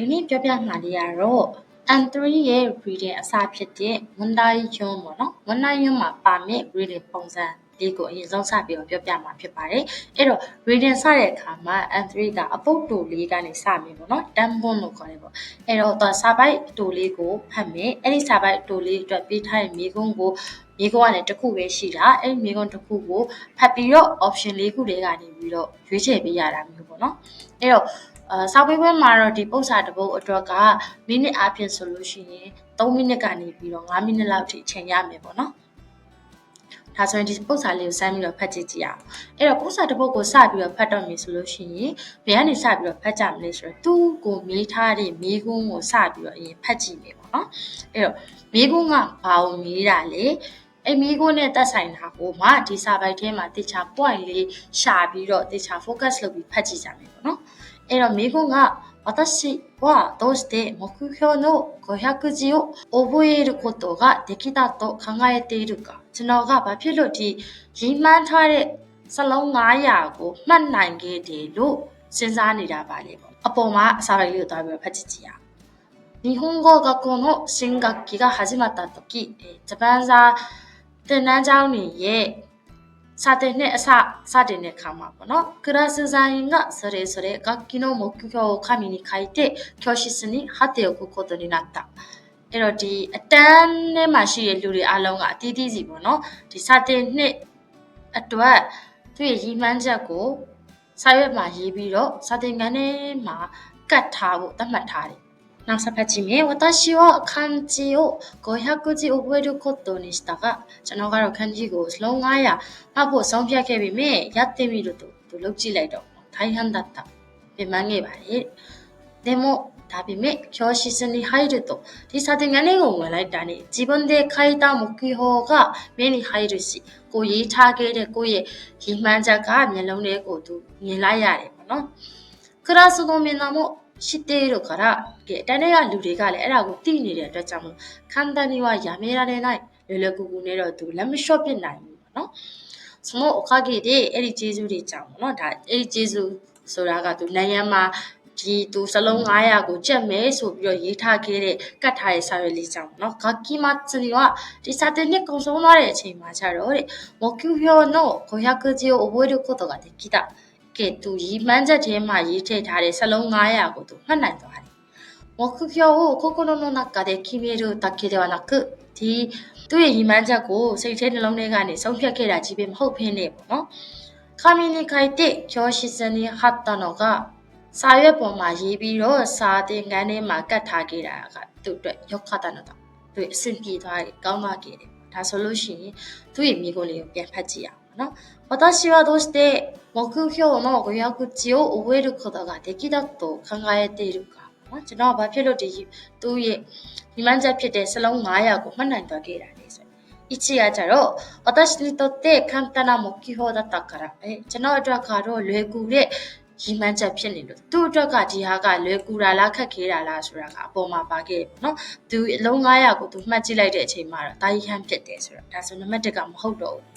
ဒီနေ့ပြောပြမှာလေးကတော့ N3 ရဲ့ reading အစဖြစ်တဲ့ဝန်တိုင်းကျွန်းပေါ့နော်ဝန်တိုင်းကျွန်းမှာပါမယ့် reading ပုံစံလေးကိုအရင်ဆုံးစပြီးတော့ပြောပြမှာဖြစ်ပါတယ်အဲ့တော့ reading စတဲ့အခါမှာ N3 ကအပုတ်တူလေးကနေစမယ်ပေါ့နော် term bond လို့ခေါ်တယ်ပေါ့အဲ့တော့သူစာပိုက်တူလေးကိုဖတ်မယ်အဲ့ဒီစာပိုက်တူလေးအတွက်ပေးထားတဲ့မိကုန်းကိုမိကုန်းကလည်းတစ်ခုပဲရှိတာအဲ့ဒီမိကုန်းတစ်ခုကိုဖတ်ပြီးတော့ option လေးခုလေးကနေပြီးတော့ရွေးချယ်ပေးရတာမျိုးပေါ့နော်အဲ့တော့ အာစောက်ပေးပွဲမှာတော့ဒီပု္ပ္ပစာတစ်ပုဒ်အတွက်ကမိနစ်အပြင်ဆိုလို့ရှိရင်3မိနစ်ကနေပြီးတော့5မိနစ်လောက်ထိအချိန်ရမယ်ပေါ့နော်ဒါဆိုရင်ဒီပု္ပ္ပစာလေးကိုစမ်းပြီးတော့ဖတ်ကြည့်ကြည့်အောင်အဲ့တော့ပု္ပ္ပစာတစ်ပုဒ်ကိုစပြီးတော့ဖတ်တော့မယ်ဆိုလို့ရှိရင်ဘယ်ကနေစပြီးတော့ဖတ်ကြမလဲဆိုတော့သူ့ကိုမေးထားတဲ့မေးခွန်းကိုစပြီးတော့အရင်ဖတ်ကြည့်မယ်ပေါ့နော်အဲ့တော့မေးခွန်းကဘာကိုမေးတာလဲအဲ့မိကိုနဲ့တက်ဆိုင်တာကိုမှဒီစာပိုက်ထဲမှာတေချာ point လေးရှာပြီးတော့တေချာ focus လုပ်ပြီးဖတ်ကြည့်ကြမယ်ပေါ့နော် အဲ့တော့မိကုန်းက私はどうして目標の500字を覚えることができたと考えているかကျွန်တော်ကဘာဖြစ်လို့ဒီရီမှန်းထားတဲ့စလုံး900ကိုမှတ်နိုင်ခဲ့တယ်လို့စဉ်းစားနေတာပါလေပေါ့အပေါ်မှာအစာပိုင်းလေးကိုတွားပြီးတော့ဖတ်ကြည့်ကြရအောင်日本語学校の新学期が始まった時、ジャパンザသင်တန်းကျောင်းတွေရဲ့ စာတင်နဲ့အစစတင်တဲ့ခါမှာပေါ့နော်ကရာစဇိုင်ကဆရဲဆရဲကကီနိုမုကျော်ခမီနီခိုက်တဲ့ကျော်ရှိစနီဟာတေကိုကိုတိုနီနာတာအဲ့တော့ဒီအတန်းထဲမှာရှိတဲ့လူတွေအားလုံးကအတီးတီးစီပေါ့နော်ဒီစာတင်နှစ်အတွက်သူ့ရဲ့ရည်မှန်းချက်ကိုစာရွက်မှာရေးပြီးတော့စာတင်ခန်းထဲမှာကတ်ထားဖို့သတ်မှတ်ထားတယ် နောက်ဆက်ဖတ်ကြည့်မယ်私は漢字を500字覚えることにしたがကျွန်တော်ကတော့漢字ကိုစလုံး900မှတ်ဖို့ဆုံးဖြတ်ခဲ့ပြီမြရってみるとသူလုပ်ကြည့်လိုက်တော့大変だったပြန်မှန်းခဲ့ပါလေでもဒါပေမဲ့教室に入るとဒီစာသင်ခန်းလေးကိုဝင်လိုက်တာね自分で書いた目標が目に入るしကိုရေးထားခဲ့တဲ့ကိုယ့်ရဲ့ရည်မှန်းချက်ကမျက်လုံးထဲကိုသူမြင်လိုက်ရတယ်ပေါ့နော်クラスのみんなも 知っているからတန်းတဲ့ကလူတွေကလည်းအဲ့ဒါကိုသိနေတဲ့အတွက်ကြောင့်မလို့ခန္ဓာにはやめられないလွယ်လွယ်ကူကူနဲ့တော့သူလက်မလျှော့ပစ်နိုင်ဘူးပေါ့နော်そのおかげでအဲ့ဒီကျေးဇူးတွေကြောင့်ပေါ့နော်ဒါအဲ့ဒီကျေးဇူးဆိုတာကသူနိုင်ငံမှာဒီသူစလုံး900ကိုကြက်မယ်ဆိုပြီးတော့ရေးထားခဲ့တဲ့ကတ်ထားတဲ့စာရွက်လေးကြောင့်เนาะガキ祭りはဒီစာတင်နှစ်ကုန်ဆုံးသွားတဲ့အချိန်မှာကျတော့တဲ့目標の500字を覚えることができた ကသူရီမှန်းချက်ထဲမှာရေးထည့်ထားတဲ့စလုံး900ကိုသူမှတ်နိုင်သွားတယ်။မခုကျော်ကိုကိုကိုနိုနိုနာကတဲ့ခင်မီရိုတကေဒေဝနာကဒီသူ့ရဲ့ရီမှန်းချက်ကိုစိတ်ထဲနှလုံးထဲကနေဆုံးဖြတ်ခဲ့တာကြီးပဲမဟုတ်ဖ ೇನೆ ပေါ့နော်။ခမီနီခိုင်တဲ့ကျော်ရှိစနေဟတ်တနောကစာရွက်ပေါ်မှာရေးပြီးတော့စာသင်ခန်းထဲမှာကတ်ထားခဲ့တာကသူ့အတွက်ရောက်ခတာနော်။သူ့အဆင်ပြေသွားတယ်ကောင်းသွားခဲ့တယ်။ဒါဆိုလို့ရှိရင်သူ့ရဲ့မိကိုလေးကိုပြန်ဖတ်ကြည့်ရအောင်။ နော်။私はどうして目標の500字を覚えることができたと考えているかနော်ကျွန်တော်ကဘာဖြစ်လို့ဒီသူ့ရဲ့ဒီမှန်းချက်ဖြစ်တဲ့စလုံး900ကိုမှတ်နိုင်သွားခဲ့တာလဲဆို1ကကြတော့私にとって簡単な目標だったからအဲကျွန်တော်အတွက်ကတော့လွယ်ကူတဲ့ရီမှန်းချက်ဖြစ်နေလို့သူ့အတွက်ကဒီဟာကလွယ်ကူတာလားခက်ခဲတာလားဆိုတာကအပေါ်မှာပါခဲ့ပေါ့နော်သူအလုံး900ကိုသူမှတ်ကြည့်လိုက်တဲ့အချိန်မှာတော့တာကြီးဟန်ဖြစ်တယ်ဆိုတော့ဒါဆိုနံပါတ်1ကမဟုတ်တော့ဘူး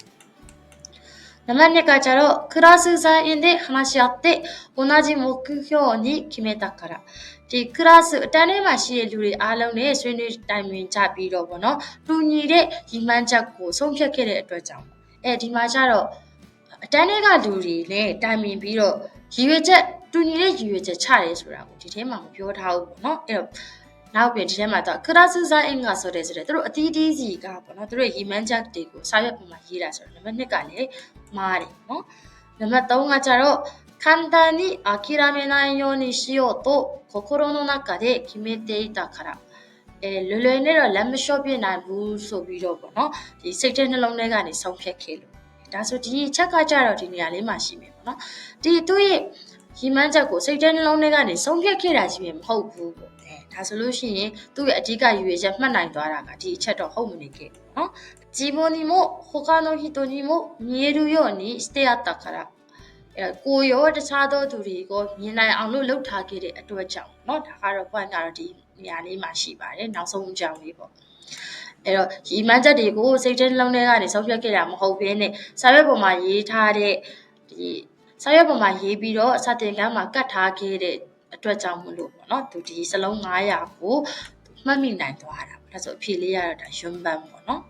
နံပါတ်2ကကြတော့クラス座員で話し合って同じ目標に決めたからဒီ class အတန်းထဲမှာရှိတဲ့လူတွေအားလုံးနဲ့ဆွေးနွေးတိုင်ပင်ကြပြီးတော့ဗောနော်တူညီတဲ့ရီမှန်းချက်ကိုဆုံးဖြတ်ခဲ့တဲ့အတွက်ကြောင့်အဲဒီမှာကျတော့အတန်းထဲကလူတွေလည်းတိုင်ပင်ပြီးတော့ရည်ရွယ်ချက်တူညီတဲ့ရည်ရွယ်ချက်ချတယ်ဆိုတာကိုဒီထဲမှာမပြောထားဘူးပေါ့နော်အဲ့တော့ နောက်ပြန်ဒီထဲမှာတော့ class design ကဆိုတဲ့ဆိုတဲ့သူတို့အတီးတီးစီကပေါ့နော်သူတို့ရီမှန်းချက်တွေကိုစာရွက်ပေါ်မှာရေးတာဆိုတော့နံပါတ်2ကလည်းမှားတယ်နော်နံပါတ်3ကကျတော့簡単に諦めないようにしようと心の中で決めていたからအဲလွယ်လွယ်နဲ့တော့လက်မလျှော့ပြနိုင်ဘူးဆိုပြီးတော့ပေါ့နော်ဒီစိတ်ထဲနှလုံးထဲကနေဆုံးဖြတ်ခဲ့လို့ဒါဆိုဒီချက်ကကြတော့ဒီနေရာလေးမှာရှိမယ်ပေါ့နော်ဒီသူ့ရဲ့ရီမန်းချက်ကိုစိတ်ထဲနှလုံးထဲကနေဆုံးဖြတ်ခဲ့တာကြီးပဲမဟုတ်ဘူးပေါ့ အဲဒါဆိုလို့ရှိရင်သူ့ရဲ့အဓိကရွေချက်မှတ်နိုင်သွားတာကဒီအချက်တော့ဟုတ်မနေခဲ့နော်自分にも他の人にも見えるようにしてあったからအဲကိုရောတခြားသောသူတွေကိုမြင်နိုင်အောင်လို့လှုပ်ထားခဲ့တဲ့အတွက်ကြောင့်เนาะဒါကတော့ point ကတော့ဒီနေရာလေးမှာရှိပါတယ်နောက်ဆုံးအကြောင်းလေးပေါ့အဲ့တော့ရီမန်းချက်တွေကိုစိတ်ထဲနှလုံးထဲကနေဆုံးဖြတ်ခဲ့တာမဟုတ်ဘဲနဲ့စာရွက်ပေါ်မှာရေးထားတဲ့ဒီစာရွက်ပေါ်မှာရေးပြီးတော့စာတင်ကမ်းမှာကတ်ထားခဲ့တဲ့ အတွက်ကြောင့်မလို့ပေါ့နော်သူဒီစလုံး900ကိုမှတ်မိနိုင်သွားတာဒါဆိုအဖြေလေးရတော့ဒါယွန်းပန်ပေါ့နော်